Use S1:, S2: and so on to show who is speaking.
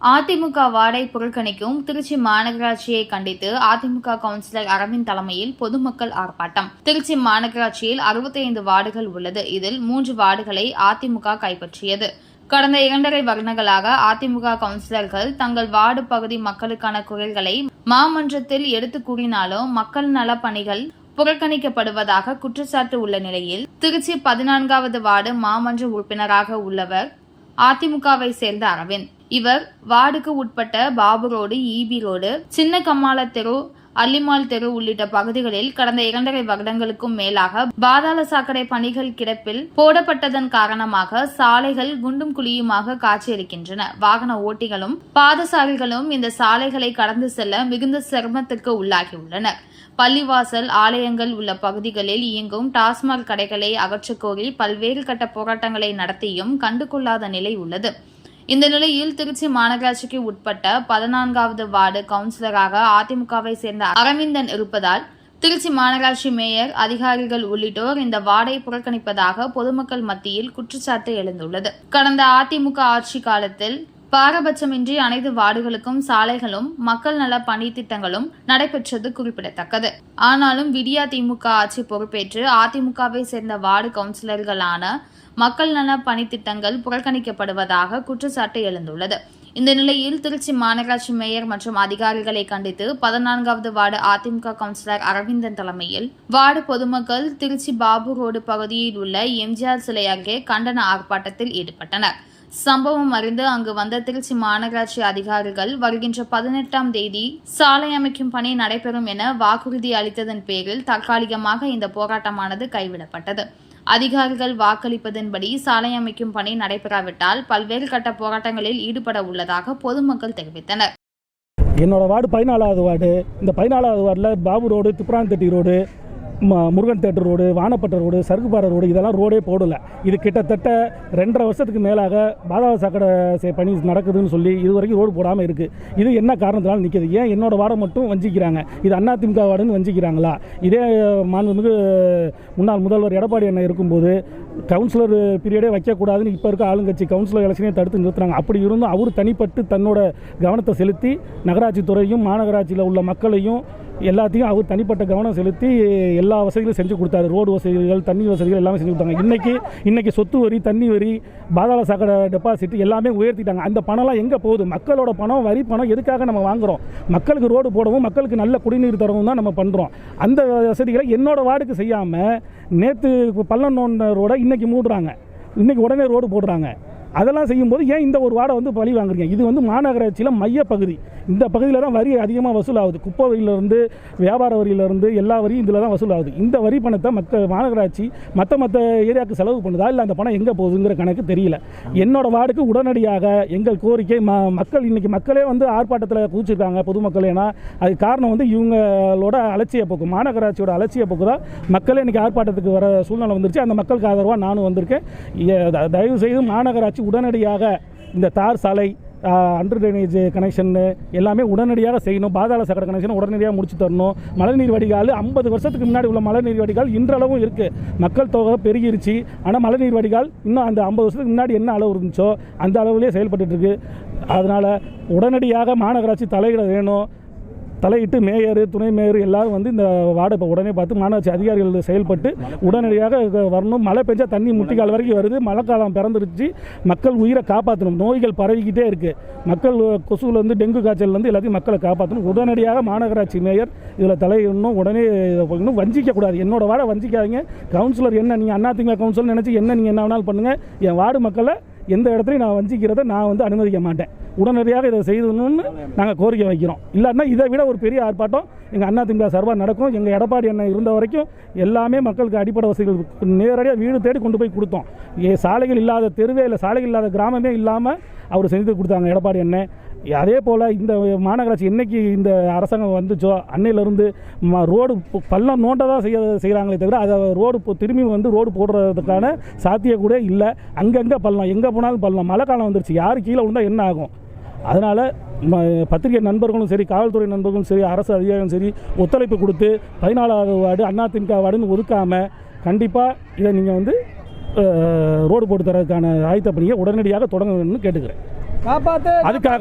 S1: அதிமுக வார்டை புறக்கணிக்கும் திருச்சி மாநகராட்சியை கண்டித்து அதிமுக கவுன்சிலர் அரவிந்த் தலைமையில் பொதுமக்கள் ஆர்ப்பாட்டம். திருச்சி மாநகராட்சியில் 65 வார்டுகள் உள்ளது. இதில் மூன்று வார்டுகளை அதிமுக கைப்பற்றியது. கடந்த இரண்டரை வருடங்களாக அதிமுக கவுன்சிலர்கள் தங்கள் வார்டு பகுதி மக்களுக்கான குரல்களை மாமன்றத்தில் எடுத்து கூறினாலும் மக்கள் நல பணிகள் புறக்கணிக்கப்படுவதாக குற்றச்சாட்டு உள்ள நிலையில் திருச்சி பதினான்காவது வார்டு மாமன்ற உறுப்பினராக உள்ளவர் அதிமுகவை சேர்ந்த அரவிந்த். இவர் வார்டுக்கு உட்பட்ட பாபு ரோடு ஈபி ரோடு சின்ன கம்மாள தெரு அல்லிமாள் தெரு உள்ளிட்ட பகுதிகளில் கடந்த இரண்டரை வருடங்களுக்கும் மேலாக பாதாள சாக்கடை பணிகள் கிடப்பில் போடப்பட்டதன் காரணமாக சாலைகள் குண்டும் குழியுமாக காட்சியளிக்கின்றன. வாகன ஓட்டிகளும் பாதசாரிகளும் இந்த சாலைகளை கடந்து செல்ல மிகுந்த சிரமத்திற்கு உள்ளாகியுள்ளனர். பள்ளிவாசல் ஆலயங்கள் உள்ள பகுதிகளில் இயங்கும் டாஸ்மாக் கடைகளை அகற்றக்கோரி பல்வேறு கட்ட போராட்டங்களை நடத்தியும் கண்டுகொள்ளாத நிலை உள்ளது. இந்த நிலையில் திருச்சி மாநகராட்சிக்கு உட்பட்ட பதினான்காவது வார்டு கவுன்சிலராக அதிமுகவை சேர்ந்த அரவிந்தன் இருப்பதால் திருச்சி மாநகராட்சி மேயர் அதிகாரிகள் உள்ளிட்டோர் இந்த வார்டை புறக்கணிப்பதாக பொதுமக்கள் மத்தியில் குற்றச்சாட்டு எழுந்துள்ளது. கடந்த அதிமுக ஆட்சி காலத்தில் பாரபட்சமின்றி அனைத்து வார்டுகளுக்கும் சாலைகளும் மக்கள் நல பணி திட்டங்களும் நடைபெற்றது குறிப்பிடத்தக்கது. ஆனாலும் விடியா திமுக ஆட்சி பொறுப்பேற்று அதிமுகவை சேர்ந்த வார்டு கவுன்சிலர்களான மக்கள் நல பணித்திட்டங்கள் புறக்கணிக்கப்படுவதாக குற்றச்சாட்டு எழுந்துள்ளது. இந்த நிலையில் திருச்சி மாநகராட்சி மேயர் மற்றும் அதிகாரிகளை கண்டித்து பதினான்காவது வார்டு அதிமுக கவுன்சிலர் அரவிந்தன் தலைமையில் வார்டு பொதுமக்கள் திருச்சி பாபு ரோடு பகுதியில் உள்ள எம்ஜிஆர் சிலை அருகே கண்டன ஆர்ப்பாட்டத்தில் ஈடுபட்டனர். சம்பவம் அறிந்து அங்கு வந்த திருச்சி மாநகராட்சி அதிகாரிகள் வருகின்ற பதினெட்டாம் தேதி சாலை அமைக்கும் பணி நடைபெறும் என வாக்குறுதி அளித்ததன் பேரில் தற்காலிகமாக இந்த போராட்டமானது கைவிடப்பட்டது. அதிகாரிகள் வாக்களிப்பதன்படி சாலை அமைக்கும் பணி நடைபெறாவிட்டால் பல்வேறு கட்ட போராட்டங்களில் ஈடுபட உள்ளதாக பொதுமக்கள் தெரிவித்தனர்.
S2: என்னோட வார்டு பதினாலாவது வார்டு. இந்த பதினாலாவது வார்டில் பாபு ரோடு திப்ராந்தட்டி ரோடு முருகன் தேட்டர் ரோடு வானப்பட்ட ரோடு சருக்குப்பாறை ரோடு இதெல்லாம் ரோடே போடலை. இது கிட்டத்தட்ட ரெண்டரை வருஷத்துக்கு மேலாக பாதாள சாக்கடை பணி நடக்குதுன்னு சொல்லி இது வரைக்கும் ரோடு போடாமல் இருக்குது இது என்ன காரணத்தினால நிற்கிது ஏன் என்னோட வார்டை மட்டும் வஞ்சிக்கிறாங்க? இது அதிமுக வார்டுன்னு வஞ்சிக்கிறாங்களா? இதே மாண்புமிகு முன்னாள் முதல்வர் எடப்பாடி அண்ணன் இருக்கும்போது கவுன்சிலர் பீரியடே வைக்கக்கூடாதுன்னு இப்போ இருக்க ஆளுங்கட்சி கவுன்சிலர் எலெக்ஷனே தடுத்து நிறுத்துறாங்க. அப்படி இருந்தும் அவர் தனிப்பட்டு தன்னோட கவனத்தை செலுத்தி நகராட்சி துறையும் மாநகராட்சியில் உள்ள மக்களையும் எல்லாத்தையும் அவர் தனிப்பட்ட கவனம் செலுத்தி எல்லா வசதிகளும் செஞ்சு கொடுத்தாரு. ரோடு வசதிகள் தண்ணி வசதிகள் எல்லாமே செஞ்சு கொடுத்தாங்க. இன்றைக்கி இன்றைக்கி சொத்து வரி தண்ணி வரி பாதாள சாக்கடை டெபாசிட் எல்லாமே உயர்த்திட்டாங்க. அந்த பணம்லாம் எங்கே போகுது? மக்களோட பணம் வரி பணம் எதுக்காக நம்ம வாங்குகிறோம் மக்களுக்கு ரோடு போடவும் மக்களுக்கு நல்ல குடிநீர் தரவும் தான் நம்ம பண்ணுறோம் அந்த வசதிகளை என்னோட வார்டுக்கு செய்யாமல் நேற்று பள்ளம் நோண்ட ரோட இன்றைக்கி மூடுறாங்க. இன்றைக்கி உடனே ரோடு போடுறாங்க. அதெல்லாம் செய்யும்போது ஏன் இந்த ஒரு வார்டை வந்து பழி வாங்குறீங்க? இது வந்து மாநகராட்சியில் மையப்பகுதி இந்த பகுதியில் தான் வரி அதிகமாக வசூலாகுது. குப்பை வரியிலிருந்து வியாபார வரியிலேருந்து எல்லா வரியும் இதில் தான் வசூலாகுது. இந்த வரி பணத்தை மற்ற மாநகராட்சி மற்ற மற்ற ஏரியாவுக்கு செலவு பண்ணுதா? இல்லை அந்த பணம் எங்கே போகுதுங்கிற கணக்கு தெரியல. என்னோட வார்டுக்கு உடனடியாக எங்கள் கோரிக்கை ம மக்கள் இன்னைக்கு மக்களே வந்து ஆர்ப்பாட்டத்தில் குதிச்சிருக்காங்க பொதுமக்கள். ஏன்னா அதுக்கு காரணம் வந்து இவங்களோட அலட்சிய போக்கு. மாநகராட்சியோட அலட்சிய போக்கு தான் மக்களே இன்னைக்கு ஆர்ப்பாட்டத்துக்கு வர சூழ்நிலை வந்துருச்சு. அந்த மக்களுக்கு ஆதரவாக நானும் வந்திருக்கேன். தயவு செய்து மாநகராட்சி உடனடியாக இந்த தார் சாலை அண்டர் ட்ரைனேஜ் கனெக்ஷன் எல்லாமே உடனடியாக செய்யணும். பாதாள சக்கர கனெக்ஷன் உடனடியாக முடிச்சு தரணும். மழைநீர் வடிகால் ஐம்பது வருஷத்துக்கு முன்னாடி உள்ள மழைநீர் வடிகால் இன்றளவும் இருக்குது மக்கள் தொகை பெருகிருச்சு. ஆனால் மழைநீர் வடிகால் இன்னும் அந்த ஐம்பது வருஷத்துக்கு முன்னாடி என்ன அளவு இருந்துச்சோ அந்த அளவுலேயே செயல்பட்டுட்டு அதனால் உடனடியாக மாநகராட்சி தலையிட வேணும். தலையிட்டு மேயர் துணை மேயர் எல்லாரும் வந்து இந்த வார்டை இப்போ உடனே பார்த்து மாநகராட்சி அதிகாரிகள் செயல்பட்டு உடனடியாக வரணும். மழை பெஞ்சா தண்ணி முட்டிக்கால் வரைக்கும் வருது. மழைக்காலம் பிறந்துருச்சு. மக்கள் உயிரை காப்பாற்றணும் நோய்கள் பரவிக்கிட்டே இருக்குது மக்கள் கொசுவிலேருந்து டெங்கு காய்ச்சல்லேருந்து எல்லாத்தையும் மக்களை காப்பாற்றணும் உடனடியாக மாநகராட்சி மேயர் இதில் தலையிடணும். உடனே இன்னும் வஞ்சிக்கக்கூடாது. என்னோட வார்டை வஞ்சிக்காதீங்க. கவுன்சிலர் என்ன நீங்கள் அதிமுக கவுன்சிலர் நினச்சி என்ன நீங்கள் என்ன வேணாலும் பண்ணுங்கள் என் வார்டு மக்களை எந்த இடத்துலையும் நான் வஞ்சிக்கிறத நான் வந்து அனுமதிக்க மாட்டேன். உடனடியாக இதை செய்யணும்னு நாங்கள் கோரிக்கை வைக்கிறோம். இல்லாட்டினா இதை விட ஒரு பெரிய ஆர்ப்பாட்டம் எங்கள் அண்ணா திமுக சார்பாக நடக்கும். எங்கள் எடப்பாடி அண்ணன் இருந்த வரைக்கும் எல்லாமே மக்களுக்கு அடிப்படை வசதிகள் நேரடியாக வீடு தேடி கொண்டு போய் கொடுத்தோம். ஏ சாலைகள் இல்லாத தெருவே இல்லை சாலைகள் இல்லாத கிராமமே இல்லாமல் அவர் செஞ்சு கொடுத்தாங்க எடப்பாடி அண்ணன் அதே போல் இந்த மாநகராட்சி என்னைக்கு இந்த அரசாங்கம் வந்துச்சோ அன்னையிலேருந்து ரோடு பள்ளம் நோண்ட தான் செய்ய செய்கிறாங்களே தவிர அதை ரோடு திரும்பி வந்து ரோடு போடுறதுக்கான சாத்திய கூட இல்லை. அங்கங்கே பள்ளம் எங்கே போனாலும் பள்ளம். மழை காலம் வந்துருச்சு. யார் கீழே விழுந்தா என்ன ஆகும்? அதனால் பத்திரிகை நண்பர்களும் சரி காவல்துறை நண்பர்களும் சரி அரசு அதிகாரிகளும் சரி ஒத்துழைப்பு கொடுத்து பதினாலாவது வார்டு அதிமுக வார்டுன்னு ஒதுக்காமல் கண்டிப்பாக இதை நீங்கள் வந்து ரோடு போட்டு தரதுக்கான ஆயத்த பணியை உடனடியாக தொடங்கணும்னு கேட்டுக்கிறேன். அதுக்காக